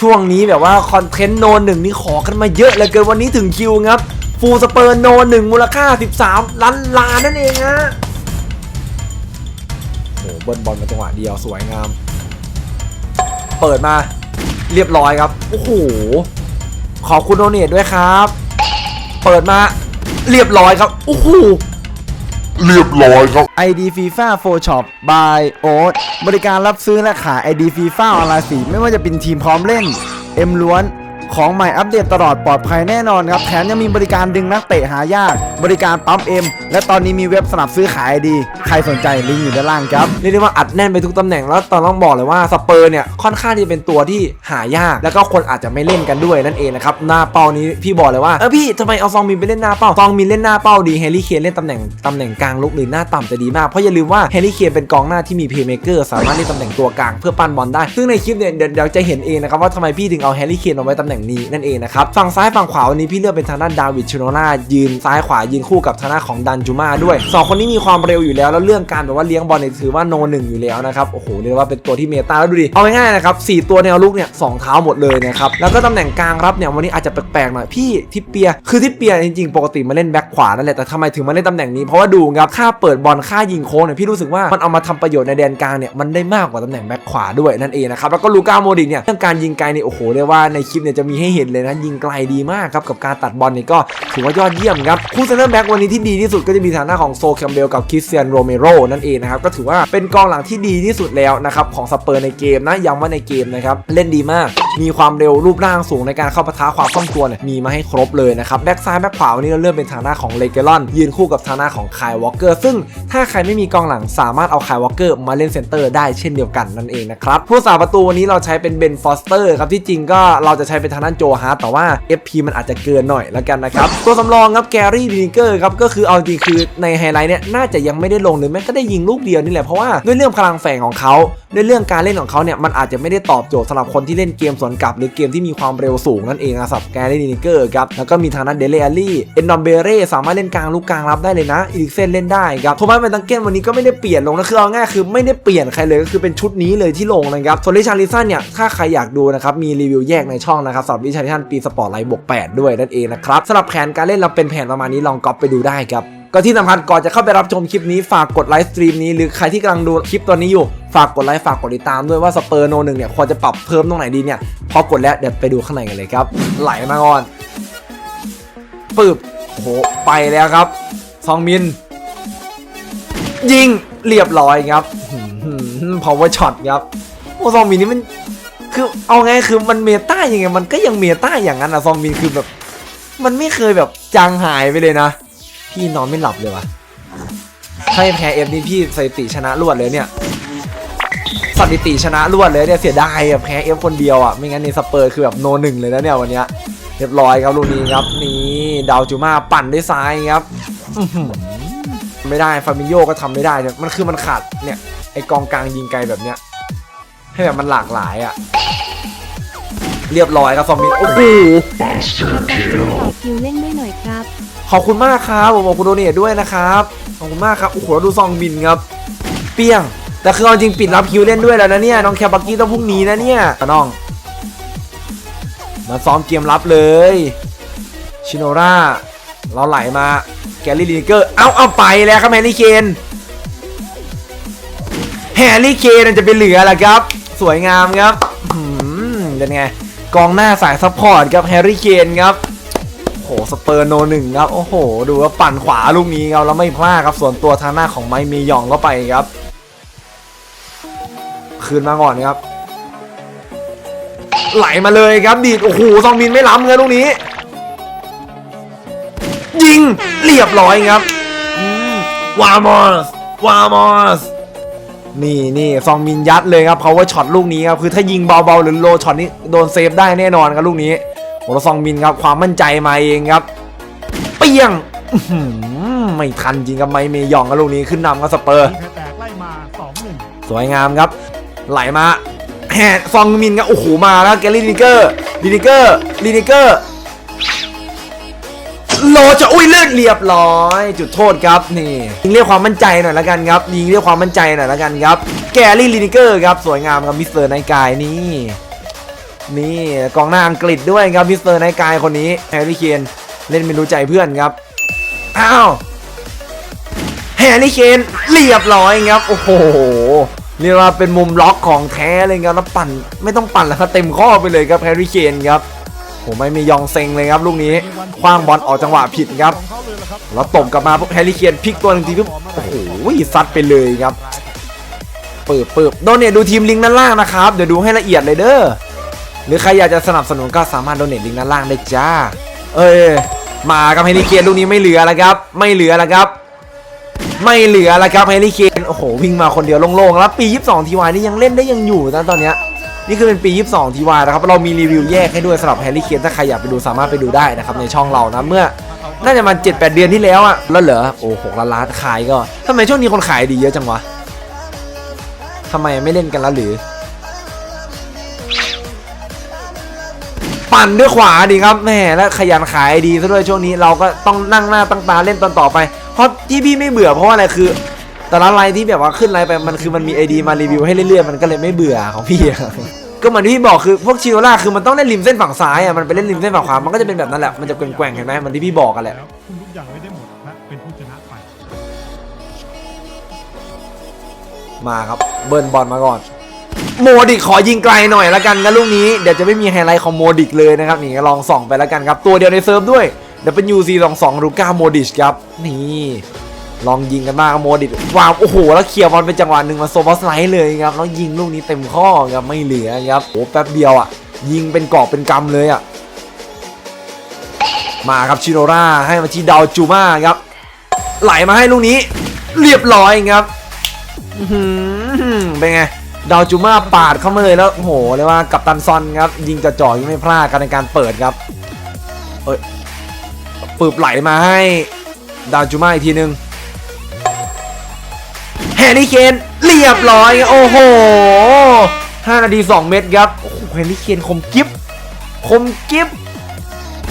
ช่วงนี้แบบว่าคอนเทนต์โนหนึ่งนี่ขอกันมาเยอะเหลยเกินวันนี้ถึงคิวครับ ฟูสเปอร์โนหนึ่งมูลค่า 13 ล้านล้านนั่นเองฮะโอ้โหเบิ้ลบอลมาจังหวะเดียวสวยงาม เปิดมาเรียบร้อยครับ โอ้โห ขอบคุณโดเนทด้วยครับ เปิดมาเรียบร้อยครับ โอ้โห เรียบร้อยครับ ID FIFA 4 Shop by Oat บริการรับซื้อและขาย ID FIFA ออนไลน์สีไม่ว่าจะเป็นทีมพร้อมเล่น เอ็มล้วน ของใหม่อัปเดตตลอดปลอดภัยแน่นอนครับแถมยังมีบริการดึงนักเตะหายาก บริการปั๊มเอ็มและตอนนี้มีเว็บสนับซื้อขาย ID ใครสนใจลิงก์อยู่ด้านล่างครับเรียกได้ว่าอัดแน่นไปทุกตำแหน่งแล้วตอนต้องบอกเลยว่าสเปอร์เนี่ยค่อนข้างที่จะเป็นตัวที่หายาก แล้วก็คนอาจจะไม่เล่นกันด้วยนั่นเองนะครับหน้าเป้านี้พี่บอกเลยว่าเออพี่ทำไมเอาซองมินไปเล่นหน้าเป้าซองมินเล่นหน้าเป้าดีแฮร์รี่เคนเล่นตำแหน่งตำแหน่งกลางลุกหรือหน้าต่ำจะดีมากเพราะอย่าลืมว่าแฮร์รี่เคนเป็นกองหน้าที่มีเพย์เมเกอร์สามารถเล่นตำแหน่งตัวกลางเพื่อปั้นบอลได้ซึ่งในคลิปเนี่ยเดี๋ยวเดี๋ยวจะเห็นเองนะครับว่าทำไมพี่ถึงเอาแฮร์รี่เคนเอาไว้ตำแหน่งนี้นั่นเองนะครับฝั่งซ้ายฝั่งขวาวันนี้พี่เลือกเป็นทางด้านดาวิดชิโนนายืนซ้ายขวายืนคู่กับทางด้านของดันจูมาด้วยสองคนนี้มีความเร็วอยู่แล้วแล้วเรื่องการแบบว่าเลี้ยงบอลเนี่ยถือว่าโนหนึ่งอยู่แล้วนะครับโอ้โหเรียกว่าเป็นตัวที่เมตาแล้วดูดิเอาง่ายๆนะครับสี่ตัวแนวลุกเนี่ยสองเท้าหมดเลยนะครับแล้วก็ตำแหน่งกลางรับเนี่ยวันนี้อาจจะแปลกๆหน่อยพี่ทิปเปียคือทิปเปียจริงๆ ปกติมาเล่นแบ็คขวานั่นแหละแต่ทำไมถึงมาเล่นตำแหน่งนี้เพราะว่าดูครับค่าเปิดบอลค่ายิงโค้งเนี่ยพี่รู้สึกว่ามันเอามาทำประโยชน์ในแดนกลางเนี่ยมันได้มากกว่าตำแหน่งแบ็คขวาด้วยนั่นเองนะครับแล้วก็ลูก้าโมดิเนี่ยเรื่องการยิงไกลเนี่ยโอ้โหเรียกว่าในคลิปเนี่ยจะมีให้เห็นเลยนะยิงไกลดีมากครับกับการตัดบอลนี่ก็ถือว่ายอดเยี่ยมครับคู่เซนเตอร์แบ็กวันนี้ที่ดีที่สุดก็จะมีทาน้าของโซแคมเบลกับคริสเตียนโรเมโรนั่นเองนะครับก็ถือว่าเป็นกองหลังที่ดีที่สุดแล้วนะครับของสเปอร์ในเกมนะย้ำว่าในเกมนะครับเล่นดีมาก มีความเร็วรูปร่างสูงในการเข้าปะทะความคล่องตัวเนี่ยมีมาให้ครบเลยนะครับแบ็กซ้ายแบ็กขวาวันนี้เราเลือกเป็นทาน้าของเลเกลอนยืนคู่กับทาน้าของคายวอลเกอร์ซึ่งถ้าใครไม่มีกองหลังสามารถเอาคายวอลเกอร์มาเล่นเซนเตอร์ได้เช่นเดียวกันนั่นเองนะครับผู้สาประตูวันนี้เราใช้เป็นเบนฟอสเตอร์ครับที่จริงก็เราจะใช้เป็นทางด้านโจฮาร์ตแต่ว่า FP มันอาจจะเกินหน่อยแล้วกันนะครับ ตัวสำรองครับแกรี่ดินิเกอร์ครับก็คือเอาจริงคือในไฮไลท์เนี่ยน่าจะยังไม่ได้ลงหรือแม้ก็ได้ยิงลูกเดียวนี่แหละเพราะว่าด้วยเรื่องพลังแฝงของเขาด้วยเรื่องการเล่นของเขาเนี่ยมันอาจจะไม่ได้ตอบโจทย์สำหรับคนที่เล่นเกมสวนกลับ หรือเกมที่มีความเร็วสูงนั่นเองนะสำหรับแกรี่ดินิเกอร์ครับแล้วก็มีทางด้านเดเลอารี่เอนดอมเบเร่สามารถเล่นกลางลูกกลางรับได้เลยนะอีลิกเซนเล่นได้ครับโทมัสเมนตังเกนวันนี้ก็ไม่ได้เปลี่ยนลงนะคือเอาง่ายคือไม่ได้เปลี่ยนใครเลยก็คือเป็นชุดนี้เลยที่ลงนะครับส่วนลิชาริสันเนี่ยถ้าใครอยากดูนะครับมีรีวิวแยกในช่องนะครับสำหรับลิชาริสันปีสปอร์ตไลท์บวก8ด้วยนั่นเองนะครับสำหรับแผนการเล่นเราเป็นแผนประมาณนี้ลองก๊อปไปดูได้ครับก็ที่สำคัญก่อนจะเข้าไปรับชมคลิปนี้ฝากกดไลฟ์สตรีมนี้หรือใครที่กำลังดูคลิปตัวนี้อยู่ ฝากกดไลค์ฝากกดติดตามด้วยว่าสเปอร์โนหนึ่งเนี่ยควรจะปรับเพิ่มตรงไหนดีเนี่ยพอกดแล้วเดี๋ยวไปดูข้างในกันเลยครับ ไหลมาก่อนปึบโอ้โหไปแล้วครับซองมิน ยิงเรียบร้อยครับพาวเวอร์ช็อตครับโอ้ซองมินนี่มัน คือเอาไงคือมันเมตาอยังไงมันก็ยังเมตาอย่างนั้นอะซองมินคือแบบ มันไม่เคยแบบจางหายไปเลยนะ พี่นอนไม่หลับเลยวะถ้าแพ้เอฟนี่พี่สถิติชนะรวดเลยเนี่ยสถิติชนะรวดเลยเนี่ยเสียดายอะแพ้เอฟคนเดียวอะไม่งั้นในสเปอร์คือแบบโนหนึ่งเลยนะเนี่ยวันเนี้ยเรียบร้อยครับลูกนี้ครับนี่ดาวจูมาปั่นด้วยซ้ายครับไม่ได้ฟามิโยก็ทำไม่ได้เนี่ยมันคือมันขาดเนี่ยไอกองกลางยิงไกลแบบเนี้ยให้แบบมันหลากหลายอะ เรียบร้อยครับซอมบี้โอ้โหต่อคิวเล่นด้วยหน่อยครับ ขอบคุณมากครับผมบอกคุณโดเนทด้วยนะครับขอบคุณมากครับโอ้โหดูซองบินครับ เปี้ยง แต่คือเอาจริงปิดรับคิวเล่นด้วยแล้วนะเนี่ยน้องแคบักกี้ต้องพรุ่งนี้นะเนี่ยน้องมาซ้อมเกมรับเลยชิโนราเราไหลมาแกลลี่ลีเกอร์เอาเอาไปแล้วครับแฮร์รี่เคนแฮร์รี่เคนจะเป็นเหลือละครับ สวยงามครับอื้อหือเป็นไง กองหน้าสายซัพพอร์ตครับแฮร์รี่เคนครับโหสเปอร์โนหนึ่งครับโอ้โห ดูว่าปั่นขวาลูกนี้ครับแล้วไม่พลาดครับส่วนตัวทางหน้าของไมค์เมยองก็ไปครับ คืนมาก่อนครับ ไหลมาเลยครับดีดโอ้โหซองมินไม่ล้ำเงินลูกนี้ ยิงเรียบร้อยครับวามอสวามอส นี่นี่ซองมินยัดเลยครับ power shot ลูกนี้ครับคือถ้ายิงเบาๆหรือโลช็อตนี้โดนเซฟได้แน่นอนครับลูกนี้โอ้แล้วซองมินครับความมั่นใจมาเองครับเปี้ยงอื้อหือไม่ทันจริงครับไมเมยองกับลูกนี้ขึ้นนำกับสเปอร์ทีมแตกไล่มา2-1สวยงามครับ ไหลมาแฮะซองมินครับโอ้โหมาแล้วแกลลี่ลินิเกอร์ลินิเกอร์ลินิเกอร์ โลจะอุ้ยเลื่อนเรียบร้อย จุดโทษครับนี่ยิงเรียกความมั่นใจหน่อยละกันครับยิงเรียกความมั่นใจหน่อยละกันครับ แกลลี่ลินิเกอร์ครับสวยงามครับมิสเตอร์ไนกายนี่นี่กองหน้าอังกฤษด้วยครับมิสเตอร์ไนกายคนนี้แฮร์รี่เคนเล่นไม่รู้ใจเพื่อนครับอ้าวแฮร์รี่เคนเรียบร้อยครับโอ้โหเรียกว่าเป็นมุมล็อกของแท้เลยครับแล้วปั่นไม่ต้องปั่นแล้วครับเต็มข้อไปเลยครับแฮร์รี่เคนครับ ผมไม่มียองเซ็งเลยครับลูกนี้คว้างบอลออกจังหวะผิดครับ แล้วตบกลับมาพวกแฮร์รี่เคนพลิกตัวหนึ่งทีปุ๊บโอ้โหซัดไปเลยครับเปิบเปิบโดเนทดูทีมลิงก์ด้านล่างนะครับ เดี๋ยวดูให้ละเอียดเลยเด้อหรือใครอยากจะสนับสนุนก็สามารถโดเนทลิงก์ด้านล่างได้จ้า เอ้ยมากับแฮร์รี่เคนลูกนี้ไม่เหลือแล้วครับ ไม่เหลือแล้วครับ ไม่เหลือแล้วครับแฮร์รี่เคนโอ้โหวิ่งมาคนเดียวโล่งๆแล้วปี 22 ทีวายนี่ยังเล่นได้ยังอยู่นะตอนเนี้ย นี่คือเป็นปี 22 ทีวานะครับเรามีรีวิวแยกให้ด้วยสำหรับแฮร์รี่เคนถ้าใครอยากไปดูสามารถไปดูได้นะครับในช่องเรานะเมื่อน่าจะมาเจ็ดแปดเดือนที่แล้วอะแล้วเหรอโอ้หกล้านล้านขายก็ทำไมช่วงนี้คนขายดีเยอะจังวะทำไมไม่เล่นกันแล้วหรือ ปั่นด้วยขวาดีครับแหมและขยันขายดีซะด้วยช่วงนี้เราก็ต้องนั่งหน้าตั้งตาเล่นตอนต่อไปเพราะที่พี่ไม่เบื่อเพราะว่าอะไรคือ แต่ละไลน์ที่แบบว่าขึ้นไลน์ไปมันคือมันมีไอดีมารีวิวให้เรื่อยๆมันก็เลยไม่เบื่อของพี่อะก็เหมือนที่พี่บอกคือพวกชิโนล่าคือมันต้องเล่นริมเส้นฝั่งซ้ายอะมันไปเล่นริมเส้นฝั่งขวามันก็จะเป็นแบบนั้นแหละมันจะแกว่งๆเห็นไหมมันที่พี่บอกกันแหละแล้วคุณทุกอย่างไม่ได้หมดและเป็นผู้ชนะไปมาครับเบิร์นบอลมาก่อน โมดิกขอยิงไกลหน่อยละกันนะลูกนี้เดี๋ยวจะไม่มีไฮไลท์ของโมดิกเลยนะครับนี่ลองส่องไปแล้วกันครับตัวเดียวในเซิร์ฟด้วยเดี๋ยวเป็น UC 2 2รูก้าโมดิชครับนี่ ลองยิงกันบ้างโมดิกวางโอ้โหแล้วเคลียร์บอลเป็นจังหวะหนึ่งมาโซบอสไลท์เลยครับแล้วยิงลูกนี้เต็มข้อครับไม่เหลือครับโอ้แป๊บเดียวอะ ยิงเป็นกอบเป็นกำเลยอะมาครับชิโนราให้มาที่ดาวจูมาครับ ไหลมาให้ลูกนี้ เรียบร้อยครับเป็นไงดาวจูมาปาดเข้ามาเลยแล้วโอ้โหเรียกว่ากัปตันซอนครับ ยิงจะจ่อยังไม่พลาดกันในการเปิดครับเอ้ยปืบไหลมาให้ดาวจูมาอีกทีหนึง ร์รี่เคนเรียบร้อยครับโอ้โห5นาที 2 เม็ดครับ โอ้โหแฮร์รี่เคนคมกิฟคมกิฟ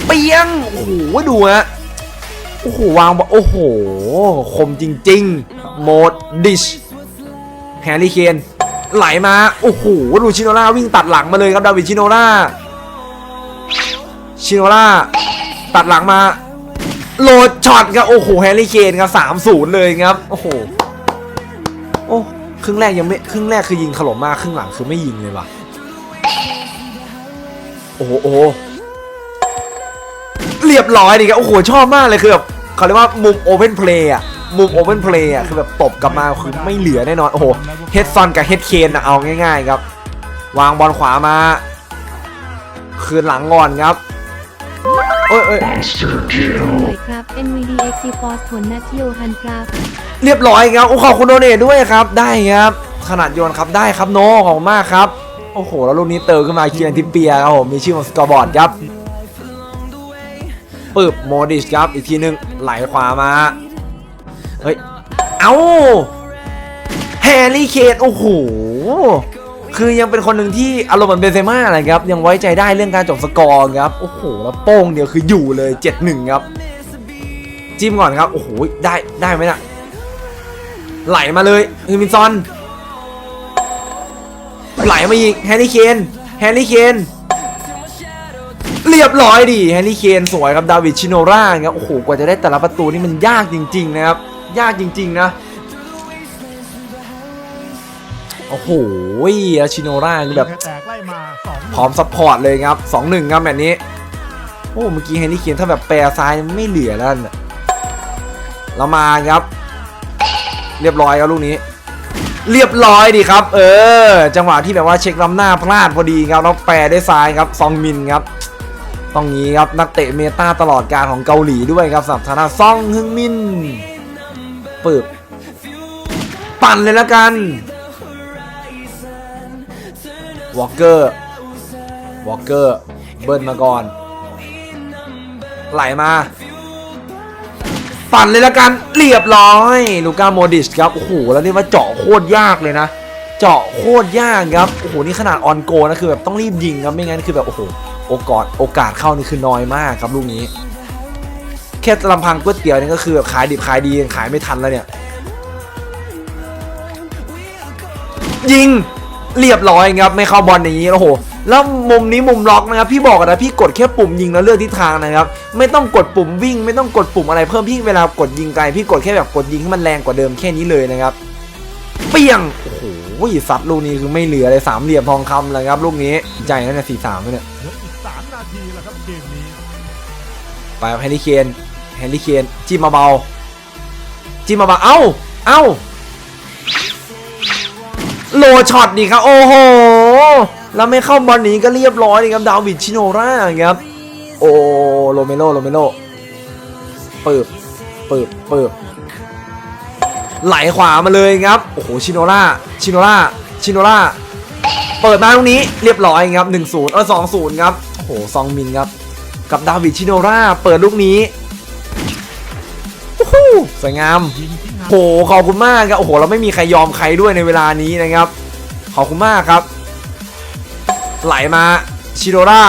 เปียง โอ้โห ดูฮะ โอ้โห วางบอลโอ้โห คมจริงๆโหมดดิชแฮร์รี่เคนไหลมา โอ้โห ดูชิโนล่าวิ่งตัดหลังมาเลยครับ ดาวิดชิโนล่า ชิโนล่า ตัดหลังมา โหลดช็อตครับ โอ้โห แฮร์รี่เคนครับสามศูนย์เลยครับ โอ้โห โอ้ครึ่งแรกยังไม่ครึ่งแรกคือยิงถล่มมากครึ่งหลังคือไม่ยิงเลยว่ะโอ้โหเรียบร้อยดีครับโอ้โหชอบมากเลยคือแบบเขาเรียกว่ามุมโอเพนเพลย์อะมุมโอเพนเพลย์อะคือแบบตบกลับมาคือไม่เหลือแน่นอนโอ้โหเฮดซอนกับเฮดเคนนะเอาง่ายๆครับ วางบอลขวามา คืนหลังก่อนครับ อ้ยเอ้ยหน่อยครับ NVDX Force ผลนัดโยฮันครับ เรียบร้อยครับโอ้ขอบคุณโดเนทด้วยครับ ได้ครับ ขนาดโยนครับได้ครับโนขอบคุณมากครับ โอ้โห แล้วลูกนี้เติมขึ้นมาเคียนทิปเปียครับผมมีชื่อของสกอร์บอร์ดครับปึ๊บโมดิชครับอีกทีนึงไหลขวามาเฮ้ย เอ้าแฮร์รี่เคนโอ้โห คือยังเป็นคนหนึ่งที่อารมณ์เหมือนเบนเซม่าอะไรครับ ยังไว้ใจได้เรื่องการจบสกอร์ครับ โอ้โห แล้วโป้งเดียวคืออยู่เลย 7-1 ครับ จิ้มก่อนครับ โอ้โห ได้ได้ไหมน่ะ ไหลมาเลยฮือมินซอน ไหลมาอีกแฮร์รี่เคนแฮร์รี่เคนเรียบร้อยดิแฮร์รี่เคนสวยครับดาวิดชิโนราครับโอ้โหกว่าจะได้แต่ละประตูนี่มันยากจริง ๆ นะครับ ยากจริง ๆ นะ โอ้โหแล้วชิโนราคือแบบแค่แตกไล่มาสองพร้อมซัพพอร์ตเลยครับ 2-1 ครับแบบนี้ โอ้เมื่อกี้แฮร์รี่เคนถ้าแบบแปรซ้ายไม่เหลือแล้วน่ะเรามาครับ เรียบร้อยครับลูกนี้ เรียบร้อยดีครับ เออ จังหวะที่แบบว่าเช็คล้ำหน้าพลาดพอดีครับแล้วแปรได้ซ้ายครับซองมินครับต้องงี้ครับนักเตะเมตาตลอดการของเกาหลีด้วยครับสำหรับทางด้านซองฮึงมินปึ๊บปั่นเลยแล้วกัน วอลเกอร์วอลเกอร์เบิร์นมาก่อน ไหลมา ปั่นเลยละกันเรียบร้อย ลูก้าโมดิชครับ โอ้โห แล้วนี่ว่าเจาะโคตรยากเลยนะ เจาะโคตรยากครับ โอ้โห นี่ขนาดออนโกนะคือแบบต้องรีบยิงครับ ไม่งั้นคือแบบโอ้โห โอกาสโอกาสเข้านี่คือน้อยมากครับลูกนี้ แค่ลำพังก๋วยเตี๋ยวนี่ก็คือแบบขายดิบขายดียังขายไม่ทันแล้วเนี่ย ยิง เรียบร้อยครับไม่เข้าบอลอย่างนี้โอ้โหแล้วมุมนี้มุมล็อกนะครับพี่บอกกันนะพี่กดแค่ปุ่มยิงแล้วเลือกทิศทางนะครับไม่ต้องกดปุ่มวิ่ง ไม่ต้องกดปุ่มอะไรเพิ่มพี่เวลากดยิงไกลพี่กดแค่แบบกดยิงให้มันแรงกว่าเดิมแค่นี้เลยนะครับเปี้ยงโอ้โหซัดลูกนี้คือไม่เหลือเลยสามเหลี่ยมทองคำเลยครับลูกนี้ใจนั่นน่ะสี่สามเนี่ยเหลืออีก3นาทีแล้วครับเกมนี้ไปแฮร์รี่เคนแฮร์รี่เคนจิ้มมาเบาจิ้มมาเบาเอ้าเอ้า โลช็อตดีครับ โอ้โห แล้วไม่เข้าบอลหนี้ก็เรียบร้อยเลยครับ ดาวิดชิโนราครับ โอ้โรเมโลโรเมโลเปิบเปิบเปิบไหลขวามาเลยครับ โอ้โห ชิโนราชิโนราชิโนราเปิดมาตรงนี้เรียบร้อยครับ 1-0 เออ 2-0 ครับ โอ้โห ซองมินครับ กับดาวิดชิโนราเปิดลูกนี้โอ้โหสวยงาม โหขอบคุณมากครับโอ้โหเราไม่มีใครยอมใครด้วยในเวลานี้นะครับ ขอบคุณมากครับ ไหลมาชิโนรา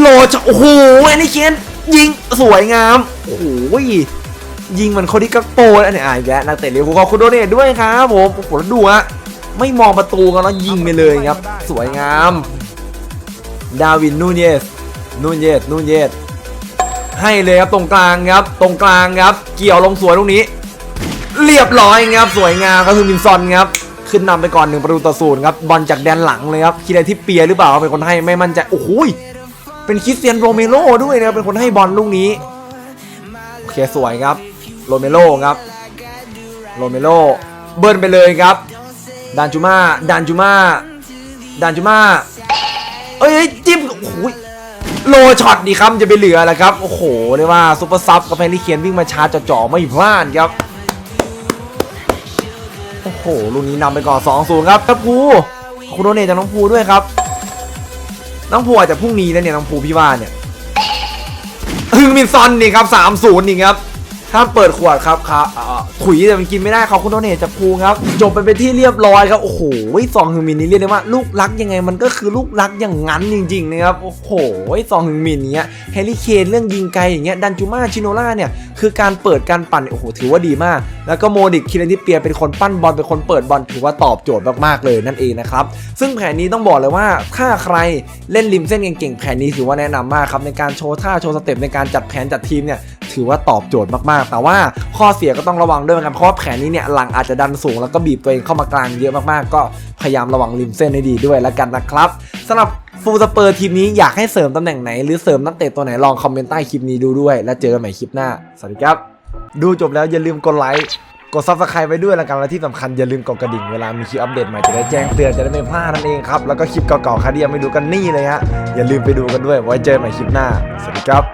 โลจะโอ้โหแอนนี่เคนยิงสวยงามโอ้โหยิงมันคนที่กักโปนอันนี้อ่านอีกแล้วนักเตะเลี้ยวขอบคุณโดเนทด้วยครับผมโอ้โหแล้วดูฮะไม่มองประตูกันแล้วยิงไปเลยครับ สวยงาม ดาวินนูเยสนูเยสนูเยส ให้เลยครับตรงกลางครับตรงกลางครับ เกี่ยวลงสวยตรงนี้ เรียบร้อยครับสวยงามก็คือมินซอนครับขึ้นนำไปก่อนหนึ่งประตูต่อศูนย์ครับบอลจากแดนหลังเลยครับคิดอะไรที่เปียหรือเปล่าเป็นคนให้ไม่มั่นใจโอ้โหยเป็นคริสเตียนโรเมโรด้วยนะครับเป็นคนให้บอลลูกนี้โอเคสวยครับโรเมโรครับโรเมโรเบิร์นไปเลยครับดานจูมาดานจูมาดานจูมาเอ้ยจิ้มโอ้โห โลช็อตดีครับจะไปเหลือแหละครับ โอ้โหเรียกว่าซุปเปอร์ซับกับแฮร์รี่เคนวิ่งมาชาร์จจ่อๆไม่พลาดครับ โอ้โหลูกนี้นำไปก่อน2 0ครับครับภูขอบคุณโดเนทจากน้องภูด้วยครับ น้องภูอาจจะพรุ่งนี้แล้วเนี่ยน้องภูพี่ว่าเนี่ยฮึงมินซอนนี่ครับ3 0นี่ครับ ห้ามเปิดขวดครับครับอ่าขุยแต่มันกินไม่ได้ขอบคุณโดเนทจากภูครับ จบไปเป็นที่เรียบร้อยครับ โอ้โหซองฮึงมินนี่เรียกได้ว่าลูกรักยังไงมันก็คือลูกรักอย่างนั้นจริงๆนะครับ โอ้โหซองฮึงมินเนี้ยแฮร์รี่เคนเรื่องยิงไกลอย่างเงี้ยดันจูมาชิโนล่าเนี่ยคือการเปิดการปั่นโอ้โหถือว่าดีมาก แล้วก็โมดิกคิเลนทิเปียเป็นคนปั้นบอลเป็นคนเปิดบอลถือว่าตอบโจทย์มากๆเลยนั่นเองนะครับซึ่งแผนนี้ต้องบอกเลยว่าถ้าใครเล่นริมเส้นเก่งๆแผนนี้ถือว่าแนะนำมากครับในการโชว์ท่าโชว์สเต็ปในการจัดแผนจัดทีมเนี่ย ถือว่าตอบโจทย์มากๆ แต่ว่าข้อเสียก็ต้องระวังด้วยนะครับเพราะว่าแผนนี้เนี่ยหลังอาจจะดันสูงแล้วก็บีบตัวเองเข้ามากลางเยอะมากๆ ก็พยายามระวังริมเส้นให้ดีด้วยแล้วกันนะครับสำหรับฟูลสเปอร์ทีมนี้อยากให้เสริมตำแหน่งไหน หรือเสริมนักเตะตัวไหนลองคอมเมนต์ใต้คลิปนี้ดูด้วย แล้วเจอกันใหม่คลิปหน้า สวัสดีครับ ดูจบแล้วอย่าลืมกดไลค์กดซับสไครต์ไว้ด้วยแล้วกันและที่สำคัญอย่าลืมกดกระดิ่งเวลามีคลิปอัปเดตใหม่จะได้แจ้งเตือนจะได้ไม่พลาดนั่นเองครับแล้วก็คลิปเก่าๆใครที่ยังไม่ดูกันนี่เลยฮะอย่าลืมไปดูกันด้วยไว้เจอใหม่คลิปหน้าสวัสดีครับ